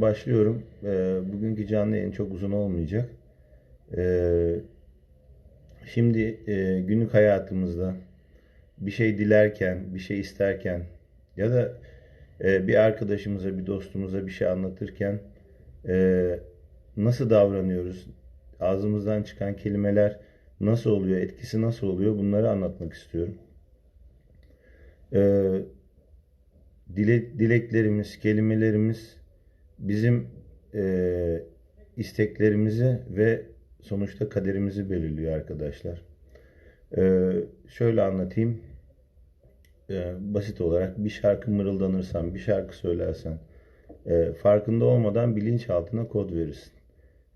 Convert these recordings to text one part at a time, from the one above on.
Başlıyorum. Ee, bugünkü canlı yayın çok uzun olmayacak. Ee, şimdi e, günlük hayatımızda bir şey dilerken, bir şey isterken ya da e, bir arkadaşımıza, bir dostumuza bir şey anlatırken e, nasıl davranıyoruz? Ağzımızdan çıkan kelimeler nasıl oluyor, etkisi nasıl oluyor? Bunları anlatmak istiyorum. Ee, dile, dileklerimiz, kelimelerimiz bizim e, isteklerimizi ve sonuçta kaderimizi belirliyor arkadaşlar. Ee, şöyle anlatayım. Ee, basit olarak bir şarkı mırıldanırsan, bir şarkı söylersen, e, farkında olmadan bilinçaltına kod verirsin.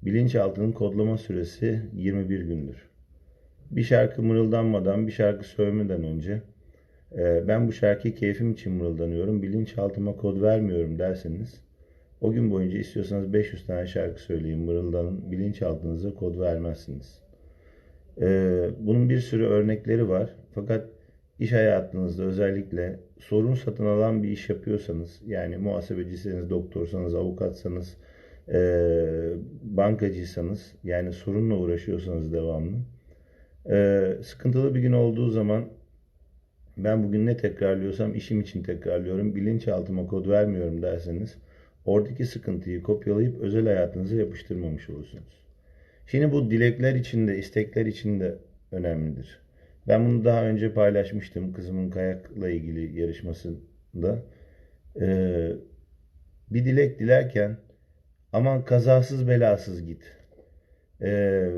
Bilinçaltının kodlama süresi 21 gündür. Bir şarkı mırıldanmadan, bir şarkı söylemeden önce e, ben bu şarkıyı keyfim için mırıldanıyorum, bilinçaltıma kod vermiyorum derseniz o gün boyunca istiyorsanız 500 tane şarkı söyleyin, mırıldanın, bilinçaltınıza kod vermezsiniz. Ee, bunun bir sürü örnekleri var. Fakat iş hayatınızda özellikle sorun satın alan bir iş yapıyorsanız, yani muhasebeciyseniz, doktorsanız, avukatsanız, ee, bankacıysanız, yani sorunla uğraşıyorsanız devamlı, ee, sıkıntılı bir gün olduğu zaman ben bugün ne tekrarlıyorsam işim için tekrarlıyorum, bilinçaltıma kod vermiyorum derseniz, oradaki sıkıntıyı kopyalayıp özel hayatınıza yapıştırmamış olursunuz. Şimdi bu dilekler için de istekler için de önemlidir. Ben bunu daha önce paylaşmıştım kızımın kayakla ilgili yarışmasında. Ee, bir dilek dilerken aman kazasız belasız git ee,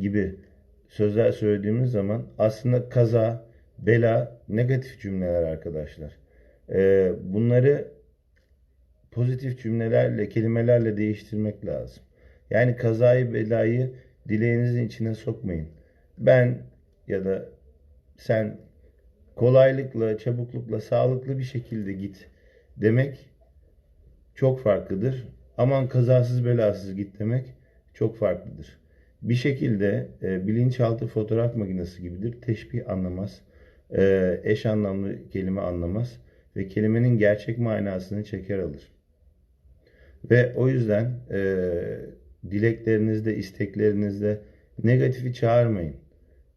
gibi sözler söylediğimiz zaman aslında kaza, bela negatif cümleler arkadaşlar. Ee, bunları pozitif cümlelerle, kelimelerle değiştirmek lazım. Yani kazayı belayı dileğinizin içine sokmayın. Ben ya da sen kolaylıkla, çabuklukla, sağlıklı bir şekilde git demek çok farklıdır. Aman kazasız belasız git demek çok farklıdır. Bir şekilde e, bilinçaltı fotoğraf makinesi gibidir. Teşbih anlamaz. E, eş anlamlı kelime anlamaz. Ve kelimenin gerçek manasını çeker alır. Ve o yüzden e, dileklerinizde, isteklerinizde negatifi çağırmayın.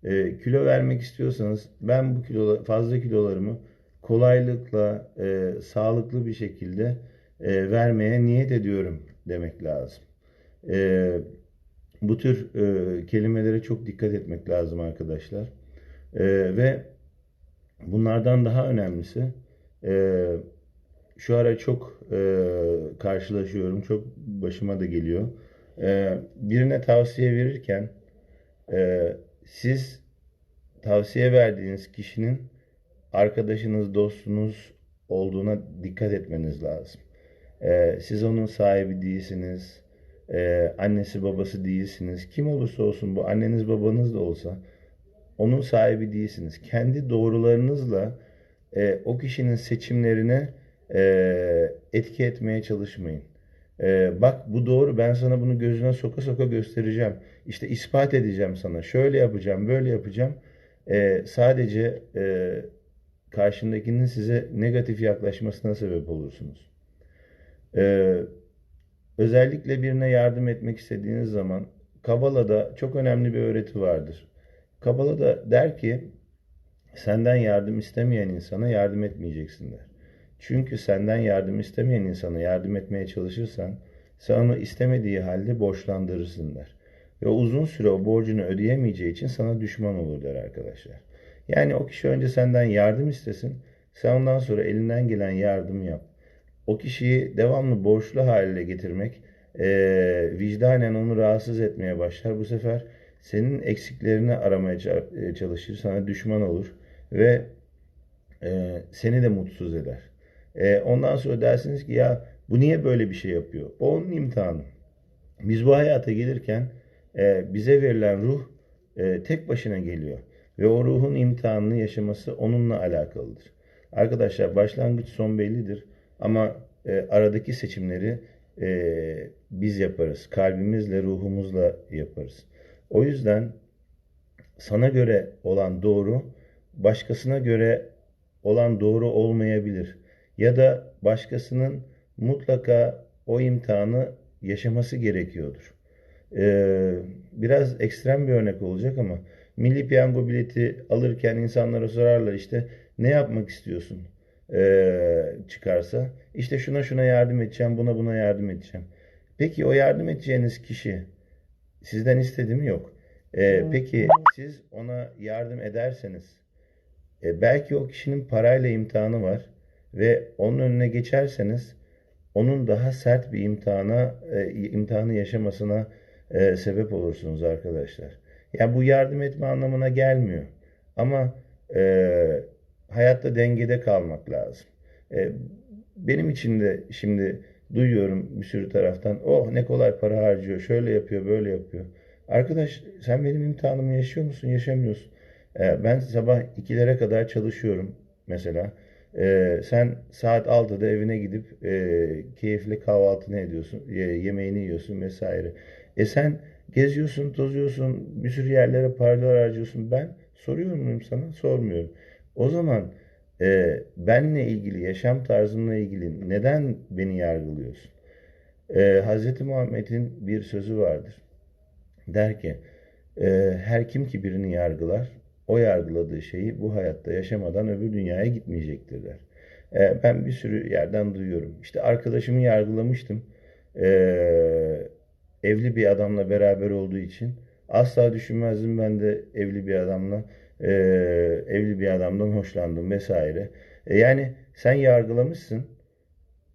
E, kilo vermek istiyorsanız ben bu kilo, fazla kilolarımı kolaylıkla, e, sağlıklı bir şekilde e, vermeye niyet ediyorum demek lazım. E, bu tür e, kelimelere çok dikkat etmek lazım arkadaşlar. E, ve bunlardan daha önemlisi e, şu ara çok e, karşılaşıyorum, çok başıma da geliyor. E, birine tavsiye verirken e, siz tavsiye verdiğiniz kişinin arkadaşınız, dostunuz olduğuna dikkat etmeniz lazım. E, siz onun sahibi değilsiniz, e, annesi babası değilsiniz. Kim olursa olsun bu anneniz babanız da olsa onun sahibi değilsiniz. Kendi doğrularınızla e, o kişinin seçimlerine e, etki etmeye çalışmayın. E, bak bu doğru ben sana bunu gözüne soka soka göstereceğim. İşte ispat edeceğim sana. Şöyle yapacağım, böyle yapacağım. E, sadece e, karşındakinin size negatif yaklaşmasına sebep olursunuz. E, özellikle birine yardım etmek istediğiniz zaman Kabala'da çok önemli bir öğreti vardır. Kabala'da der ki senden yardım istemeyen insana yardım etmeyeceksin der. Çünkü senden yardım istemeyen insana yardım etmeye çalışırsan sen onu istemediği halde borçlandırırsın der. Ve uzun süre o borcunu ödeyemeyeceği için sana düşman olur der arkadaşlar. Yani o kişi önce senden yardım istesin, sen ondan sonra elinden gelen yardımı yap. O kişiyi devamlı borçlu hale getirmek, e, vicdanen onu rahatsız etmeye başlar. Bu sefer senin eksiklerini aramaya çalışır, sana düşman olur ve e, seni de mutsuz eder. E, ondan sonra dersiniz ki ya bu niye böyle bir şey yapıyor? O onun imtihanı. Biz bu hayata gelirken e, bize verilen ruh e, tek başına geliyor. Ve o ruhun imtihanını yaşaması onunla alakalıdır. Arkadaşlar başlangıç son bellidir. Ama e, aradaki seçimleri e, biz yaparız. Kalbimizle, ruhumuzla yaparız. O yüzden sana göre olan doğru başkasına göre olan doğru olmayabilir. Ya da başkasının mutlaka o imtihanı yaşaması gerekiyordur. Ee, biraz ekstrem bir örnek olacak ama milli piyango bileti alırken insanlara sorarlar işte ne yapmak istiyorsun ee, çıkarsa işte şuna şuna yardım edeceğim buna buna yardım edeceğim. Peki o yardım edeceğiniz kişi sizden istedi mi? Yok. Ee, peki siz ona yardım ederseniz e, belki o kişinin parayla imtihanı var ve onun önüne geçerseniz onun daha sert bir imtihana e, imtihanı yaşamasına e, sebep olursunuz arkadaşlar. Yani bu yardım etme anlamına gelmiyor. Ama e, hayatta dengede kalmak lazım. E, benim için de şimdi duyuyorum bir sürü taraftan oh ne kolay para harcıyor, şöyle yapıyor, böyle yapıyor. Arkadaş sen benim imtihanımı yaşıyor musun, yaşamıyorsun. E, ben sabah 2'lere kadar çalışıyorum mesela. E, sen saat 6'da evine gidip e, keyifli kahvaltını ediyorsun, e, yemeğini yiyorsun vesaire. E sen geziyorsun, tozuyorsun, bir sürü yerlere paralar harcıyorsun. Ben soruyor muyum sana? Sormuyorum. O zaman e, benle ilgili, yaşam tarzımla ilgili neden beni yargılıyorsun? E, Hz. Muhammed'in bir sözü vardır. Der ki, e, her kim ki birini yargılar, o yargıladığı şeyi bu hayatta yaşamadan öbür dünyaya gitmeyecektir der. E, ben bir sürü yerden duyuyorum. İşte arkadaşımı yargılamıştım. E, evli bir adamla beraber olduğu için. Asla düşünmezdim ben de evli bir adamla e, evli bir adamdan hoşlandım vesaire. E, yani sen yargılamışsın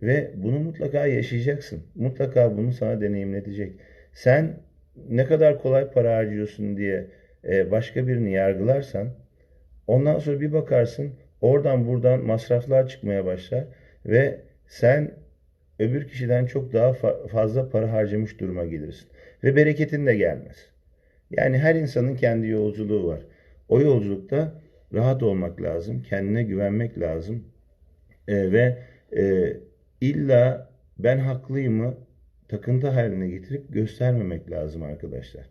ve bunu mutlaka yaşayacaksın. Mutlaka bunu sana deneyimletecek. Sen ne kadar kolay para harcıyorsun diye başka birini yargılarsan ondan sonra bir bakarsın oradan buradan masraflar çıkmaya başlar ve sen öbür kişiden çok daha fazla para harcamış duruma gelirsin. Ve bereketin de gelmez. Yani her insanın kendi yolculuğu var. O yolculukta rahat olmak lazım, kendine güvenmek lazım e, ve e, illa ben haklıyımı takıntı haline getirip göstermemek lazım arkadaşlar.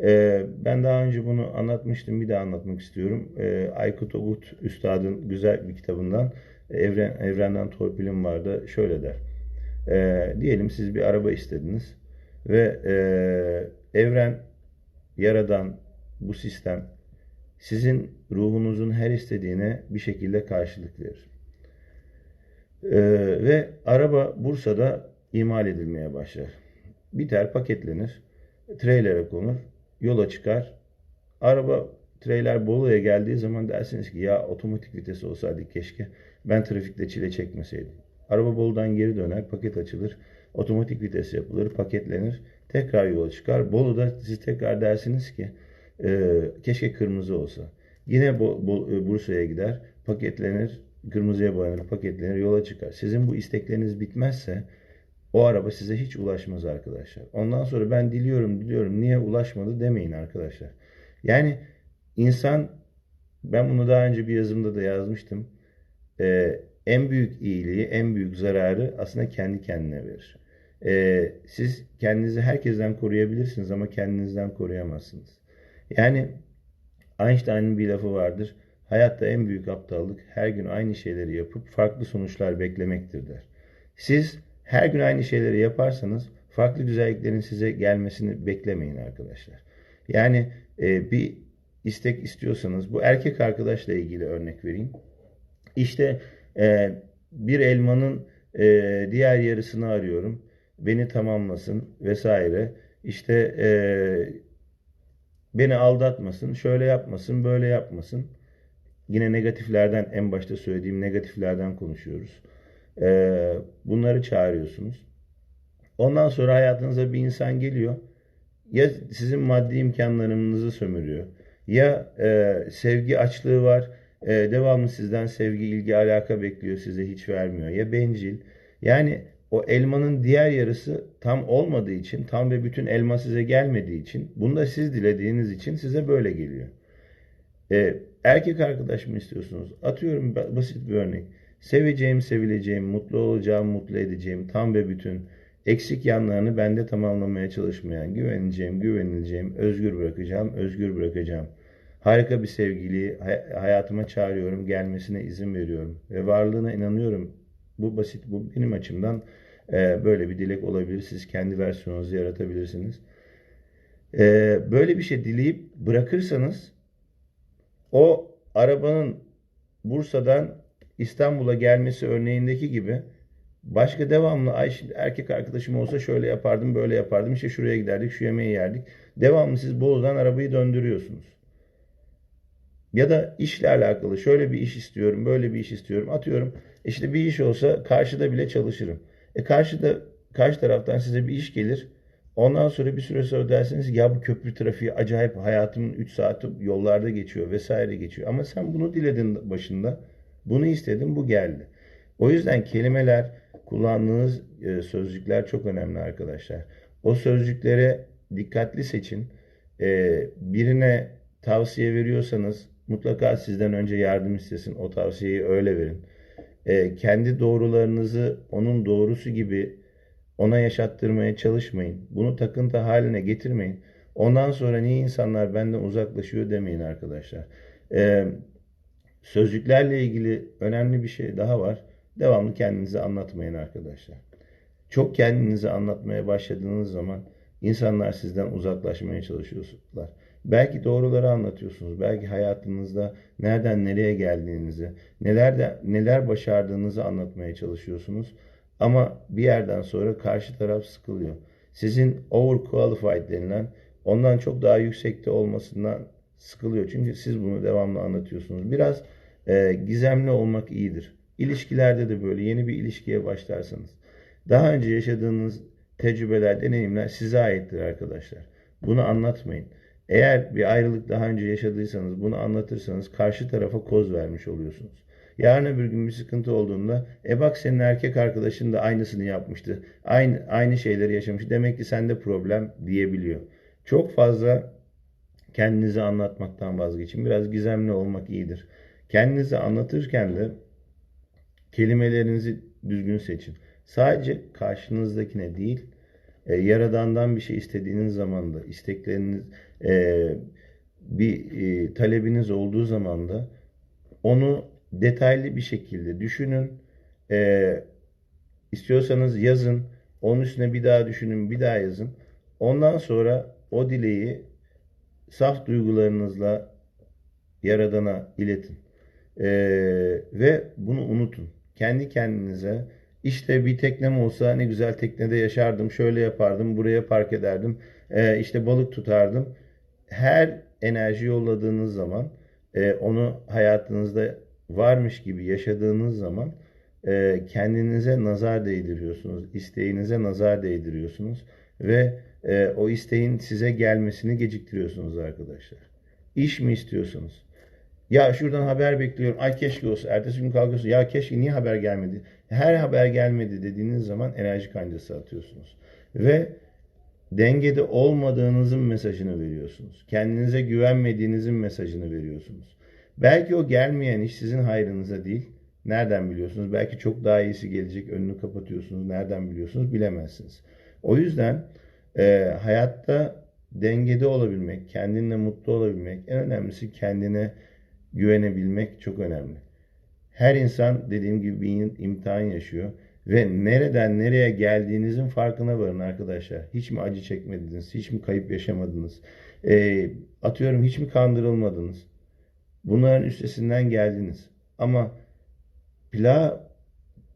E, ben daha önce bunu anlatmıştım, bir daha anlatmak istiyorum. E, Aykut Ogut Üstad'ın güzel bir kitabından Evren, Evrenden Torpilim vardı. Şöyle der. E, diyelim siz bir araba istediniz ve e, evren, yaradan, bu sistem sizin ruhunuzun her istediğine bir şekilde karşılık verir. Ee, ve araba Bursa'da imal edilmeye başlar. Biter, paketlenir, trailere konur, yola çıkar. Araba trailer Bolu'ya geldiği zaman dersiniz ki ya otomatik vites olsaydı keşke ben trafikte çile çekmeseydim. Araba Bolu'dan geri döner, paket açılır, otomatik vites yapılır, paketlenir, tekrar yola çıkar. Bolu'da siz tekrar dersiniz ki e, keşke kırmızı olsa. Yine bo, bo, e, Bursa'ya gider, paketlenir, kırmızıya boyanır, paketlenir, yola çıkar. Sizin bu istekleriniz bitmezse o araba size hiç ulaşmaz arkadaşlar. Ondan sonra ben diliyorum, diliyorum, niye ulaşmadı demeyin arkadaşlar. Yani insan, ben bunu daha önce bir yazımda da yazmıştım. Ee, en büyük iyiliği, en büyük zararı aslında kendi kendine verir. Ee, siz kendinizi herkesten koruyabilirsiniz ama kendinizden koruyamazsınız. Yani Einstein'ın bir lafı vardır. Hayatta en büyük aptallık her gün aynı şeyleri yapıp farklı sonuçlar beklemektir der. Siz her gün aynı şeyleri yaparsanız farklı güzelliklerin size gelmesini beklemeyin arkadaşlar. Yani e, bir istek istiyorsanız bu erkek arkadaşla ilgili örnek vereyim. İşte e, bir elmanın e, diğer yarısını arıyorum. Beni tamamlasın vesaire. İşte e, Beni aldatmasın, şöyle yapmasın, böyle yapmasın. Yine negatiflerden, en başta söylediğim negatiflerden konuşuyoruz. Ee, bunları çağırıyorsunuz. Ondan sonra hayatınıza bir insan geliyor. Ya sizin maddi imkanlarınızı sömürüyor. Ya e, sevgi açlığı var. E, devamlı sizden sevgi, ilgi, alaka bekliyor. Size hiç vermiyor. Ya bencil. Yani o elmanın diğer yarısı tam olmadığı için, tam ve bütün elma size gelmediği için, bunu da siz dilediğiniz için size böyle geliyor. Ee, erkek arkadaş mı istiyorsunuz? Atıyorum basit bir örnek. Seveceğim, sevileceğim, mutlu olacağım, mutlu edeceğim, tam ve bütün, eksik yanlarını bende tamamlamaya çalışmayan, güveneceğim, güvenileceğim, özgür bırakacağım, özgür bırakacağım. Harika bir sevgiliyi hayatıma çağırıyorum, gelmesine izin veriyorum ve varlığına inanıyorum bu basit, bu benim açımdan e, böyle bir dilek olabilir. Siz kendi versiyonunuzu yaratabilirsiniz. E, böyle bir şey dileyip bırakırsanız o arabanın Bursa'dan İstanbul'a gelmesi örneğindeki gibi başka devamlı ay şimdi erkek arkadaşım olsa şöyle yapardım böyle yapardım işte şuraya giderdik şu yemeği yerdik. Devamlı siz Bolu'dan arabayı döndürüyorsunuz. Ya da işle alakalı şöyle bir iş istiyorum, böyle bir iş istiyorum. Atıyorum işte bir iş olsa karşıda bile çalışırım. E karşıda karşı taraftan size bir iş gelir. Ondan sonra bir süre sonra dersiniz ya bu köprü trafiği acayip hayatımın 3 saati yollarda geçiyor vesaire geçiyor. Ama sen bunu diledin başında. Bunu istedin bu geldi. O yüzden kelimeler kullandığınız e, sözcükler çok önemli arkadaşlar. O sözcüklere dikkatli seçin. E, birine tavsiye veriyorsanız mutlaka sizden önce yardım istesin. O tavsiyeyi öyle verin. E, kendi doğrularınızı onun doğrusu gibi ona yaşattırmaya çalışmayın. Bunu takıntı haline getirmeyin. Ondan sonra niye insanlar benden uzaklaşıyor demeyin arkadaşlar. Sözcüklerle ilgili önemli bir şey daha var. Devamlı kendinizi anlatmayın arkadaşlar. Çok kendinizi anlatmaya başladığınız zaman insanlar sizden uzaklaşmaya çalışıyorlar. Belki doğruları anlatıyorsunuz. Belki hayatınızda nereden nereye geldiğinizi, neler de, neler başardığınızı anlatmaya çalışıyorsunuz. Ama bir yerden sonra karşı taraf sıkılıyor. Sizin overqualified denilen ondan çok daha yüksekte olmasından sıkılıyor. Çünkü siz bunu devamlı anlatıyorsunuz. Biraz e, gizemli olmak iyidir. İlişkilerde de böyle yeni bir ilişkiye başlarsanız. Daha önce yaşadığınız tecrübeler, deneyimler size aittir arkadaşlar. Bunu anlatmayın. Eğer bir ayrılık daha önce yaşadıysanız bunu anlatırsanız karşı tarafa koz vermiş oluyorsunuz. Yarın öbür gün bir sıkıntı olduğunda e bak senin erkek arkadaşın da aynısını yapmıştı. Aynı, aynı şeyleri yaşamış. Demek ki sende problem diyebiliyor. Çok fazla kendinizi anlatmaktan vazgeçin. Biraz gizemli olmak iyidir. Kendinizi anlatırken de kelimelerinizi düzgün seçin. Sadece karşınızdakine değil, e, yaradandan bir şey istediğiniz zaman da, istekleriniz, e, bir e, talebiniz olduğu zaman da onu detaylı bir şekilde düşünün. E, istiyorsanız yazın. Onun üstüne bir daha düşünün, bir daha yazın. Ondan sonra o dileği saf duygularınızla Yaradan'a iletin. E, ve bunu unutun. Kendi kendinize işte bir teknem olsa ne güzel teknede yaşardım, şöyle yapardım, buraya park ederdim, e, işte balık tutardım. Her enerji yolladığınız zaman e, onu hayatınızda varmış gibi yaşadığınız zaman e, kendinize nazar değdiriyorsunuz. isteğinize nazar değdiriyorsunuz. Ve e, o isteğin size gelmesini geciktiriyorsunuz arkadaşlar. İş mi istiyorsunuz? Ya şuradan haber bekliyorum. Ay keşke olsa. Ertesi gün kalkıyorsun. Ya keşke niye haber gelmedi? Her haber gelmedi dediğiniz zaman enerji kancası atıyorsunuz. Ve dengede olmadığınızın mesajını veriyorsunuz. Kendinize güvenmediğinizin mesajını veriyorsunuz. Belki o gelmeyen iş sizin hayrınıza değil. Nereden biliyorsunuz? Belki çok daha iyisi gelecek. Önünü kapatıyorsunuz. Nereden biliyorsunuz? Bilemezsiniz. O yüzden e, hayatta dengede olabilmek, kendinle mutlu olabilmek, en önemlisi kendine güvenebilmek çok önemli. Her insan dediğim gibi bir imtihan yaşıyor ve nereden nereye geldiğinizin farkına varın arkadaşlar. Hiç mi acı çekmediniz? Hiç mi kayıp yaşamadınız? E, atıyorum hiç mi kandırılmadınız? Bunların üstesinden geldiniz. Ama plağı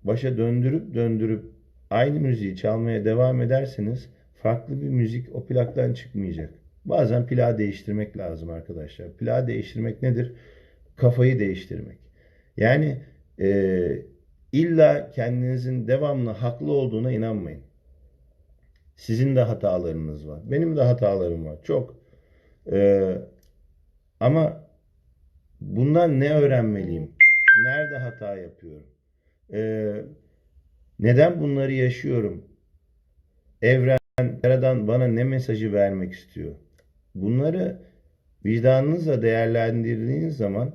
başa döndürüp döndürüp aynı müziği çalmaya devam ederseniz farklı bir müzik o plaktan çıkmayacak. Bazen plağı değiştirmek lazım arkadaşlar. Plağı değiştirmek nedir? Kafayı değiştirmek. Yani e, illa kendinizin devamlı haklı olduğuna inanmayın. Sizin de hatalarınız var. Benim de hatalarım var. Çok. E, ama bundan ne öğrenmeliyim? Nerede hata yapıyorum? Ee, neden bunları yaşıyorum? Evren, Yaradan bana ne mesajı vermek istiyor? Bunları vicdanınızla değerlendirdiğiniz zaman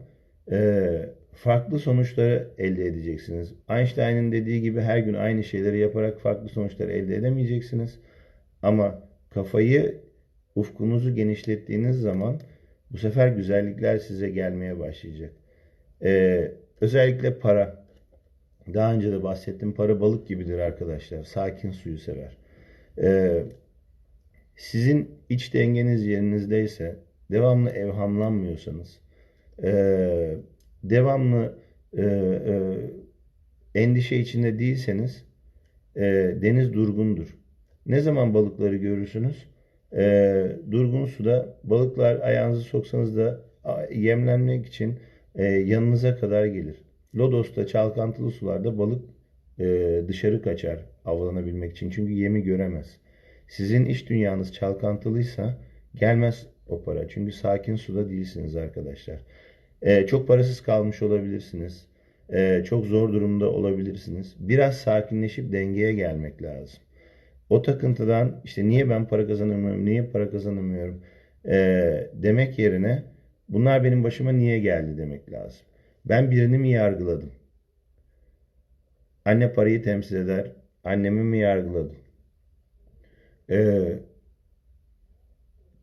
e, farklı sonuçları elde edeceksiniz. Einstein'ın dediği gibi her gün aynı şeyleri yaparak farklı sonuçlar elde edemeyeceksiniz. Ama kafayı, ufkunuzu genişlettiğiniz zaman bu sefer güzellikler size gelmeye başlayacak. Ee, özellikle para. Daha önce de bahsettim. Para balık gibidir arkadaşlar. Sakin suyu sever. Ee, sizin iç dengeniz yerinizdeyse, devamlı evhamlanmıyorsanız, e, devamlı e, e, endişe içinde değilseniz, deniz durgundur. Ne zaman balıkları görürsünüz? Durgun suda balıklar ayağınızı soksanız da yemlenmek için yanınıza kadar gelir. Lodos'ta çalkantılı sularda balık dışarı kaçar avlanabilmek için. Çünkü yemi göremez. Sizin iş dünyanız çalkantılıysa gelmez o para. Çünkü sakin suda değilsiniz arkadaşlar. E, çok parasız kalmış olabilirsiniz. E, çok zor durumda olabilirsiniz. Biraz sakinleşip dengeye gelmek lazım. O takıntıdan işte niye ben para kazanamıyorum, niye para kazanamıyorum e, demek yerine bunlar benim başıma niye geldi demek lazım. Ben birini mi yargıladım? Anne parayı temsil eder. Annemi mi yargıladım? Ee,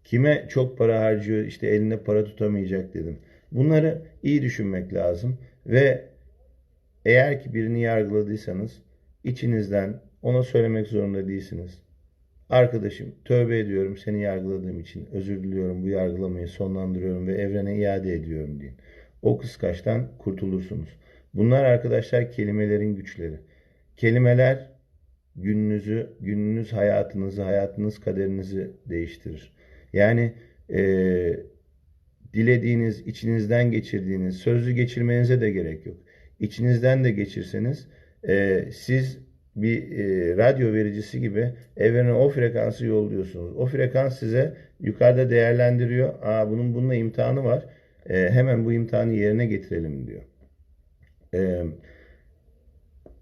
kime çok para harcıyor işte eline para tutamayacak dedim. Bunları iyi düşünmek lazım ve eğer ki birini yargıladıysanız içinizden ona söylemek zorunda değilsiniz. Arkadaşım tövbe ediyorum seni yargıladığım için. Özür diliyorum bu yargılamayı sonlandırıyorum ve evrene iade ediyorum deyin. O kıskaçtan kurtulursunuz. Bunlar arkadaşlar kelimelerin güçleri. Kelimeler gününüzü, gününüz hayatınızı, hayatınız kaderinizi değiştirir. Yani e, dilediğiniz, içinizden geçirdiğiniz, sözlü geçirmenize de gerek yok. İçinizden de geçirseniz e, siz bir e, radyo vericisi gibi evrene o frekansı yolluyorsunuz. O frekans size yukarıda değerlendiriyor. Aa, bunun bununla imtihanı var. E, hemen bu imtihanı yerine getirelim diyor. E,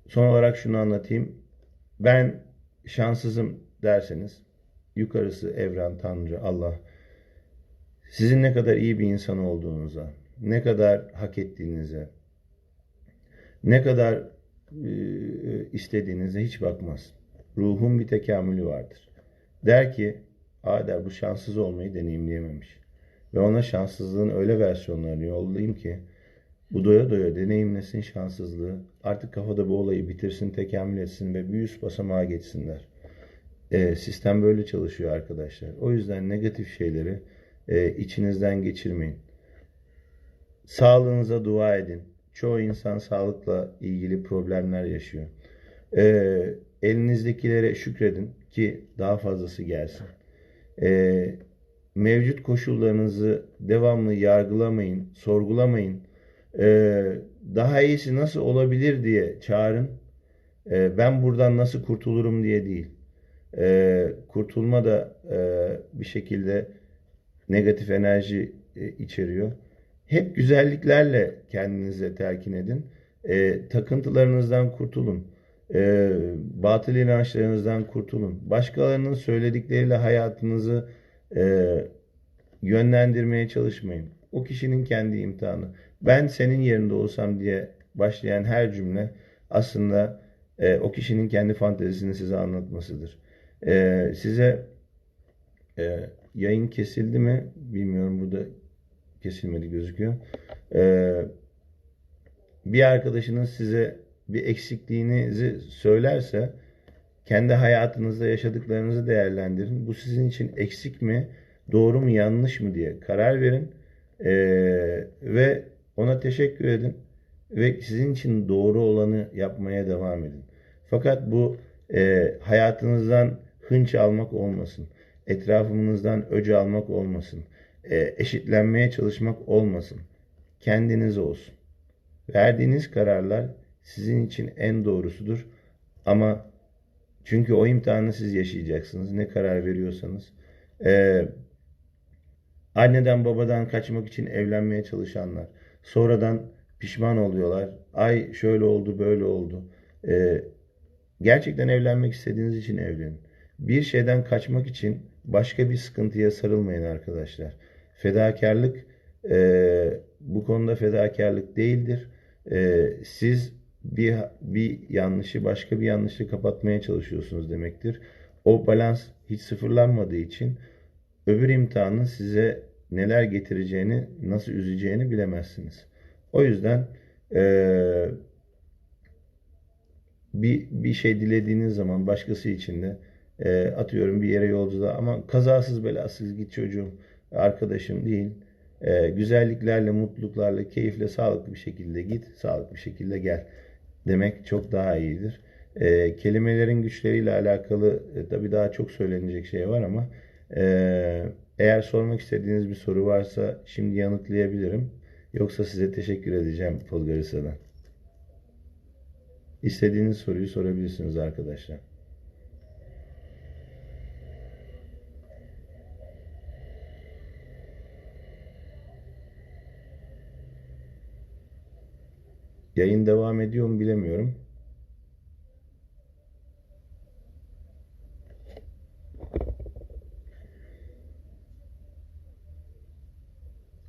son olarak şunu anlatayım. Ben şanssızım derseniz yukarısı evren, Tanrı, Allah sizin ne kadar iyi bir insan olduğunuza, ne kadar hak ettiğinize, ne kadar e, istediğinize hiç bakmaz. Ruhun bir tekamülü vardır. Der ki, Aa bu şanssız olmayı deneyimleyememiş. Ve ona şanssızlığın öyle versiyonlarını yollayayım ki bu doya doya deneyimlesin şanssızlığı. Artık kafada bu olayı bitirsin, tekamül etsin ve bir üst basamağa geçsinler. E, sistem böyle çalışıyor arkadaşlar. O yüzden negatif şeyleri e, içinizden geçirmeyin. Sağlığınıza dua edin. Çoğu insan sağlıkla ilgili problemler yaşıyor. E, elinizdekilere şükredin ki daha fazlası gelsin. E, mevcut koşullarınızı devamlı yargılamayın, sorgulamayın. E, daha iyisi nasıl olabilir diye çağırın. E, ben buradan nasıl kurtulurum diye değil. E, kurtulma da e, bir şekilde negatif enerji e, içeriyor. Hep güzelliklerle kendinize telkin edin. E, takıntılarınızdan kurtulun. E, batıl inançlarınızdan kurtulun. Başkalarının söyledikleriyle hayatınızı e, yönlendirmeye çalışmayın. O kişinin kendi imtihanı. Ben senin yerinde olsam diye başlayan her cümle aslında e, o kişinin kendi fantezisini size anlatmasıdır. E, size e, yayın kesildi mi bilmiyorum burada kesilmedi gözüküyor. E, bir arkadaşınız size bir eksikliğinizi söylerse kendi hayatınızda yaşadıklarınızı değerlendirin. Bu sizin için eksik mi, doğru mu, yanlış mı diye karar verin. Ee, ve ona teşekkür edin. Ve sizin için doğru olanı yapmaya devam edin. Fakat bu e, hayatınızdan hınç almak olmasın. Etrafınızdan öcü almak olmasın. E, eşitlenmeye çalışmak olmasın. Kendiniz olsun. Verdiğiniz kararlar sizin için en doğrusudur. Ama çünkü o imtihanı siz yaşayacaksınız. Ne karar veriyorsanız. Ee, anneden babadan kaçmak için evlenmeye çalışanlar. Sonradan pişman oluyorlar. Ay şöyle oldu böyle oldu. Ee, gerçekten evlenmek istediğiniz için evlenin. Bir şeyden kaçmak için başka bir sıkıntıya sarılmayın arkadaşlar. Fedakarlık e, bu konuda fedakarlık değildir. E, siz bir, bir yanlışı başka bir yanlışı kapatmaya çalışıyorsunuz demektir. O balans hiç sıfırlanmadığı için öbür imtihanın size neler getireceğini, nasıl üzeceğini bilemezsiniz. O yüzden e, bir bir şey dilediğiniz zaman başkası için de e, atıyorum bir yere yolculuğa ama kazasız belasız git çocuğum arkadaşım değil. E, güzelliklerle, mutluluklarla, keyifle, sağlıklı bir şekilde git, sağlıklı bir şekilde gel demek çok daha iyidir. E, kelimelerin güçleriyle alakalı e, tabii daha çok söylenecek şey var ama e, eğer sormak istediğiniz bir soru varsa şimdi yanıtlayabilirim. Yoksa size teşekkür edeceğim Podgorisa'dan. İstediğiniz soruyu sorabilirsiniz arkadaşlar. Yayın devam ediyor mu bilemiyorum.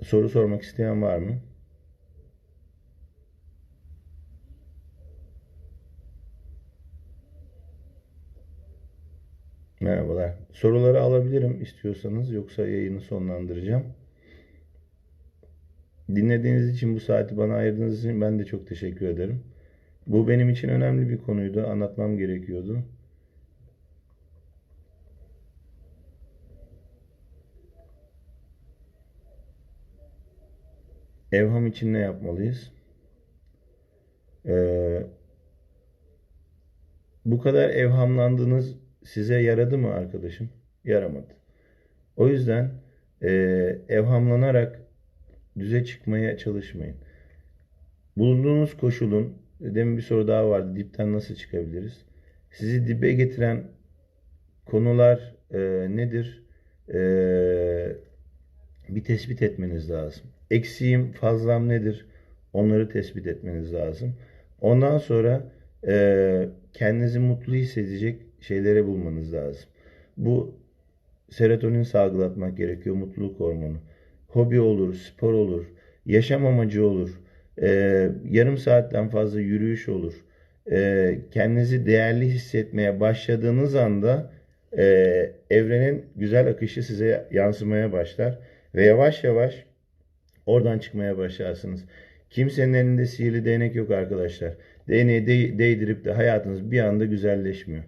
Soru sormak isteyen var mı? Merhabalar. Soruları alabilirim istiyorsanız yoksa yayını sonlandıracağım. Dinlediğiniz için bu saati bana ayırdığınız için ben de çok teşekkür ederim. Bu benim için önemli bir konuydu. Anlatmam gerekiyordu. Evham için ne yapmalıyız? Ee, bu kadar evhamlandığınız size yaradı mı arkadaşım? Yaramadı. O yüzden e, evhamlanarak düze çıkmaya çalışmayın. Bulunduğunuz koşulun, demin bir soru daha vardı, dipten nasıl çıkabiliriz? Sizi dibe getiren konular e, nedir? E, bir tespit etmeniz lazım. Eksiğim, fazlam nedir? Onları tespit etmeniz lazım. Ondan sonra e, kendinizi mutlu hissedecek şeyleri bulmanız lazım. Bu serotonin salgılatmak gerekiyor, mutluluk hormonu. Hobi olur, spor olur, yaşam amacı olur, e, yarım saatten fazla yürüyüş olur. E, kendinizi değerli hissetmeye başladığınız anda e, evrenin güzel akışı size yansımaya başlar ve yavaş yavaş oradan çıkmaya başlarsınız. Kimsenin elinde sihirli değnek yok arkadaşlar. Değneği de- değdirip de hayatınız bir anda güzelleşmiyor.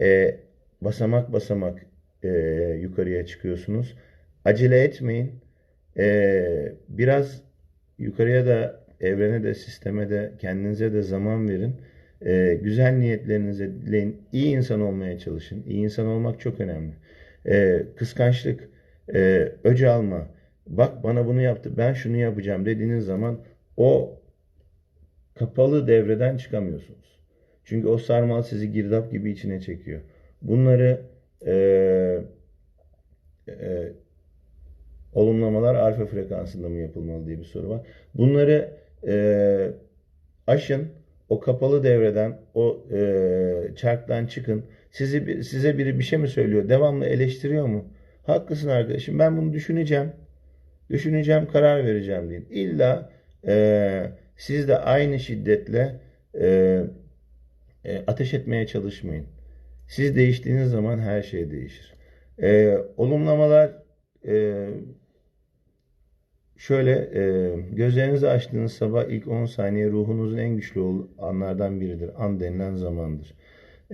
E, basamak basamak e, yukarıya çıkıyorsunuz. Acele etmeyin. E, biraz yukarıya da evrene de sisteme de kendinize de zaman verin. E, güzel niyetlerinize dileyin. İyi insan olmaya çalışın. İyi insan olmak çok önemli. E, kıskançlık, e, öce alma. Bak bana bunu yaptı, ben şunu yapacağım dediğiniz zaman o kapalı devreden çıkamıyorsunuz. Çünkü o sarmal sizi girdap gibi içine çekiyor. Bunları e, e, olumlamalar alfa frekansında mı yapılmalı diye bir soru var. Bunları e, aşın, o kapalı devreden, o e, çarktan çıkın. Sizi size biri bir şey mi söylüyor? Devamlı eleştiriyor mu? Haklısın arkadaşım. Ben bunu düşüneceğim. Düşüneceğim, karar vereceğim deyin. İlla e, siz de aynı şiddetle e, e, ateş etmeye çalışmayın. Siz değiştiğiniz zaman her şey değişir. E, olumlamalar e, şöyle e, gözlerinizi açtığınız sabah ilk 10 saniye ruhunuzun en güçlü anlardan biridir. An denilen zamandır.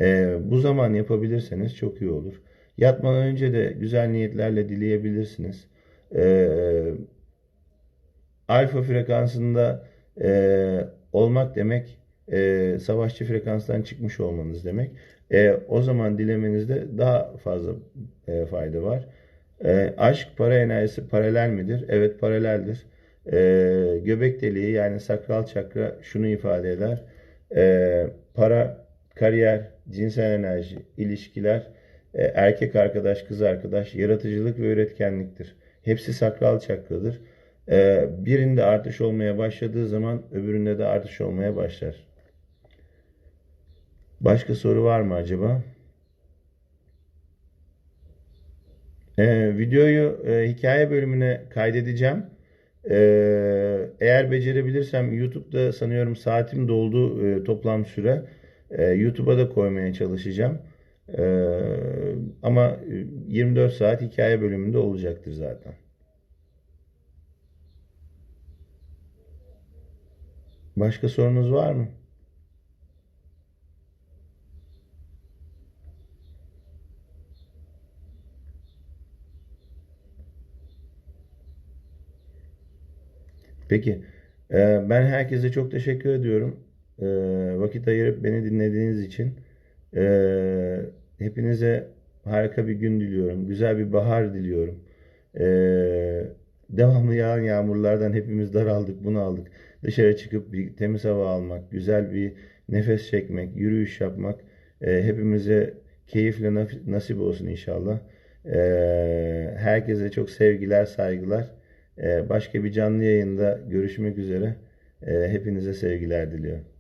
E, bu zaman yapabilirseniz çok iyi olur. Yatmadan önce de güzel niyetlerle dileyebilirsiniz. E, alfa frekansında e, olmak demek e, savaşçı frekanstan çıkmış olmanız demek. E, o zaman dilemenizde daha fazla e, fayda var. E, aşk para enerjisi paralel midir? Evet paraleldir. E, göbek deliği yani sakral çakra şunu ifade eder. E, para, kariyer, cinsel enerji, ilişkiler, e, erkek arkadaş, kız arkadaş, yaratıcılık ve üretkenliktir. Hepsi sakral çakradır. E, birinde artış olmaya başladığı zaman öbüründe de artış olmaya başlar. Başka soru var mı acaba? Ee, videoyu e, hikaye bölümüne kaydedeceğim. Ee, eğer becerebilirsem YouTube'da sanıyorum saatim doldu e, toplam süre. E, YouTube'a da koymaya çalışacağım. Ee, ama e, 24 saat hikaye bölümünde olacaktır zaten. Başka sorunuz var mı? Peki. E, ben herkese çok teşekkür ediyorum. E, vakit ayırıp beni dinlediğiniz için. Ee, hepinize harika bir gün diliyorum. Güzel bir bahar diliyorum. Ee, devamlı yağan yağmurlardan hepimiz daraldık, bunu aldık. Dışarı çıkıp bir temiz hava almak, güzel bir nefes çekmek, yürüyüş yapmak e, hepimize keyifle nasip olsun inşallah. Ee, herkese çok sevgiler, saygılar. Ee, başka bir canlı yayında görüşmek üzere. Ee, hepinize sevgiler diliyorum.